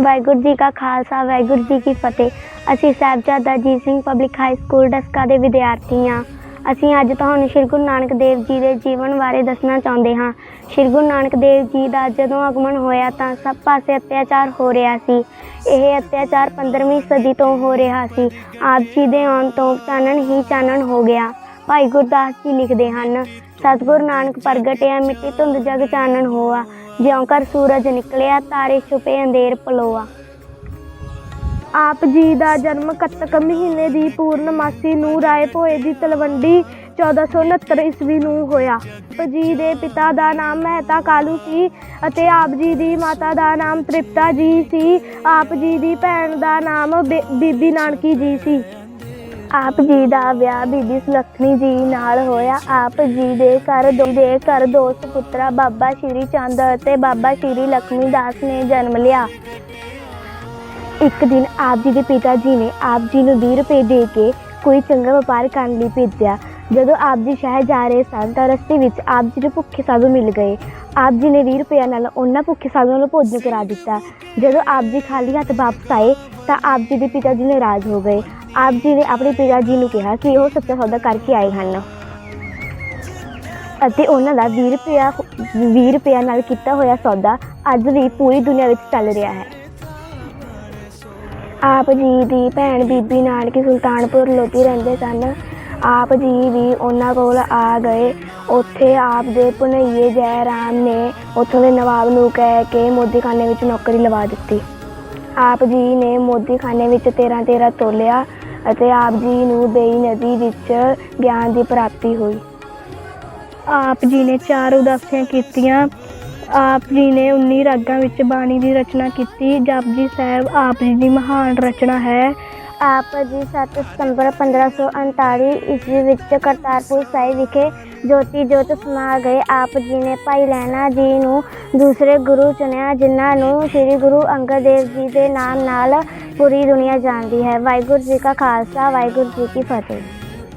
ਵਾਹਿਗੁਰੂ ਜੀ ਕਾ ਖਾਲਸਾ, ਵਾਹਿਗੁਰੂ ਜੀ ਕੀ ਫਤਿਹ। ਅਸੀਂ Sahibzada Ajit Singh public high school Daska ਦੇ ਵਿਦਿਆਰਥੀ ਹਾਂ। ਅਸੀਂ ਅੱਜ ਤੁਹਾਨੂੰ ਸ਼੍ਰੀ ਗੁਰੂ ਨਾਨਕ ਦੇਵ ਜੀ ਦੇ ਜੀਵਨ ਬਾਰੇ ਦੱਸਣਾ ਚਾਹੁੰਦੇ ਹਾਂ। ਸ਼੍ਰੀ ਗੁਰੂ ਨਾਨਕ ਦੇਵ ਜੀ ਦਾ ਜਦੋਂ ਆਗਮਨ ਹੋਇਆ ਤਾਂ ਸਭ ਪਾਸੇ ਅਤਿਆਚਾਰ ਹੋ ਰਿਹਾ ਸੀ। ਇਹ ਅਤਿਆਚਾਰ 15ਵੀਂ ਸਦੀ ਤੋਂ ਹੋ ਰਿਹਾ ਸੀ। ਆਪ ਜੀ ਦੇ ਆਉਣ ਤੋਂ ਚਾਨਣ ਹੀ ਚਾਨਣ ਹੋ ਗਿਆ। ਭਾਈ ਗੁਰਦਾਸ ਜੀ ਲਿਖਦੇ ਹਨ, ਸਤਿਗੁਰ ਨਾਨਕ ਪ੍ਰਗਟਿਆ, ਮਿੱਟੀ ਧੁੰਦ ਜਗ ਚਾਨਣ ਹੋਆ। ਜਿਉਂ ਕਰ ਸੂਰਜ ਨਿਕਲਿਆ, ਤਾਰੇ ਛੁਪੇ, ਅੰਧੇਰ ਪਲੋਆ। ਆਪ ਜੀ ਦਾ ਜਨਮ ਕੱਤਕ ਮਹੀਨੇ ਦੀ ਪੂਰਨਮਾਸੀ ਨੂੰ ਰਾਏ ਭੋਏ ਦੀ ਤਲਵੰਡੀ 1469 ਈਸਵੀ ਨੂੰ ਹੋਇਆ। ਆਪ ਜੀ ਦੇ ਪਿਤਾ ਦਾ ਨਾਮ ਮਹਿਤਾ ਕਾਲੂ ਸੀ ਅਤੇ ਆਪ ਜੀ ਦੀ ਮਾਤਾ ਦਾ ਨਾਮ ਤ੍ਰਿਪਤਾ ਜੀ ਸੀ। ਆਪ ਜੀ ਦੀ ਭੈਣ ਦਾ ਨਾਮ ਬੀ- ਬੀਬੀ ਨਾਨਕੀ ਜੀ ਸੀ। ਆਪ ਜੀ ਦਾ ਵਿਆਹ ਬੀਬੀ ਸੁਲੱਖਣੀ ਜੀ ਨਾਲ ਹੋਇਆ। ਆਪ ਜੀ ਦੇ ਘਰ ਦੋ ਦੇ ਘਰ ਦੋ ਸੁਪੁੱਤਰਾ, ਬਾਬਾ ਸ਼੍ਰੀ ਚੰਦ ਅਤੇ ਬਾਬਾ ਸ਼੍ਰੀ ਲక్ష్ਮੀ ਦਾਸ ਨੇ ਜਨਮ ਲਿਆ। ਇੱਕ ਦਿਨ ਆਪ ਜੀ ਦੇ ਪਿਤਾ ਜੀ ਨੇ ਆਪ ਜੀ ਨੂੰ 20 ਰੁਪਏ ਦੇ ਕੇ ਕੋਈ ਚੰਗਾ ਵਪਾਰ ਕਰਨ ਲਈ ਭੇਜਿਆ। ਜਦੋਂ ਆਪ ਜੀ ਸ਼ਹਿਰ ਜਾ ਰਹੇ ਸਨ ਤਾਂ ਰਸਤੇ ਵਿੱਚ ਆਪ ਜੀ ਨੂੰ ਭੁੱਖੇ ਸਾਧੂ ਮਿਲ ਗਏ। ਆਪ ਜੀ ਨੇ 20 ਰੁਪਏ ਨਾਲ ਉਹਨਾਂ ਭੁੱਖੇ ਸਾਧੂਆਂ ਨੂੰ ਭੋਜਨ ਕਰਾ ਦਿੱਤਾ। ਜਦੋਂ ਆਪ ਜੀ ਖਾਲੀ ਹੱਥ ਵਾਪਸ ਆਏ ਤਾਂ ਆਪ ਜੀ ਦੇ ਪਿਤਾ ਜੀ ਨਾਰਾਜ਼ ਹੋ ਗਏ। ਆਪ ਜੀ ਨੇ ਆਪਣੇ ਪਿਤਾ ਜੀ ਨੂੰ ਕਿਹਾ ਕਿ ਉਹ ਸੱਚਾ ਸੌਦਾ ਕਰਕੇ ਆਏ ਹਨ। ਅਤੇ ਉਹਨਾਂ ਦਾ 20 ਰੁਪਇਆ 20 ਰੁਪਇਆ ਨਾਲ ਕੀਤਾ ਹੋਇਆ ਸੌਦਾ ਅੱਜ ਵੀ ਪੂਰੀ ਦੁਨੀਆ ਵਿੱਚ ਚੱਲ ਰਿਹਾ ਹੈ। ਆਪ ਜੀ ਦੀ ਭੈਣ ਬੀਬੀ ਨਾਨਕੀ ਸੁਲਤਾਨਪੁਰ ਲੋਧੀ ਰਹਿੰਦੇ ਸਨ। ਆਪ ਜੀ ਵੀ ਉਹਨਾਂ ਕੋਲ ਆ ਗਏ। ਉੱਥੇ ਆਪ ਦੇ ਭਣਈਏ ਜੈ ਰਾਮ ਨੇ ਉੱਥੋਂ ਦੇ ਨਵਾਬ ਨੂੰ ਕਹਿ ਕੇ ਮੋਦੀਖਾਨੇ ਵਿੱਚ ਨੌਕਰੀ ਲਵਾ ਦਿੱਤੀ। ਆਪ ਜੀ ਨੇ ਮੋਦੀਖਾਨੇ ਵਿੱਚ 13 13 ਤੋਲਿਆ ਅਤੇ ਆਪ ਜੀ ਨੂੰ ਦੇਈ ਨਦੀ ਵਿੱਚ ਗਿਆਨ ਦੀ ਪ੍ਰਾਪਤੀ ਹੋਈ। ਆਪ ਜੀ ਨੇ ਚਾਰ ਉਦਾਸੀਆਂ ਕੀਤੀਆਂ। ਆਪ ਜੀ ਨੇ 19 ਰਾਗਾਂ ਵਿੱਚ ਬਾਣੀ ਦੀ ਰਚਨਾ ਕੀਤੀ। ਜਪਜੀ ਸਾਹਿਬ, ਆਪ ਜੀ ਦੀ ਮਹਾਨ ਰਚਨਾ ਹੈ। ਆਪ ਜੀ 7 ਸਤੰਬਰ 1539 ਈਸਵੀ ਵਿੱਚ ਕਰਤਾਰਪੁਰ ਸਾਹਿਬ ਵਿਖੇ ਜੋਤੀ ਜੋਤ ਸਮਾ ਗਏ। ਆਪ ਜੀ ਨੇ ਭਾਈ ਲਹਿਣਾ ਜੀ ਨੂੰ ਦੂਸਰੇ ਗੁਰੂ ਚੁਣਿਆ, ਜਿਨ੍ਹਾਂ ਨੂੰ ਸ੍ਰੀ ਗੁਰੂ ਅੰਗਦ ਦੇਵ ਜੀ ਦੇ ਨਾਮ ਨਾਲ ਪੂਰੀ ਦੁਨੀਆ ਜਾਣਦੀ ਹੈ। ਵਾਹਿਗੁਰੂ ਜੀ ਕਾ ਖਾਲਸਾ, ਵਾਹਿਗੁਰੂ ਜੀ ਕੀ ਫਤਿਹ।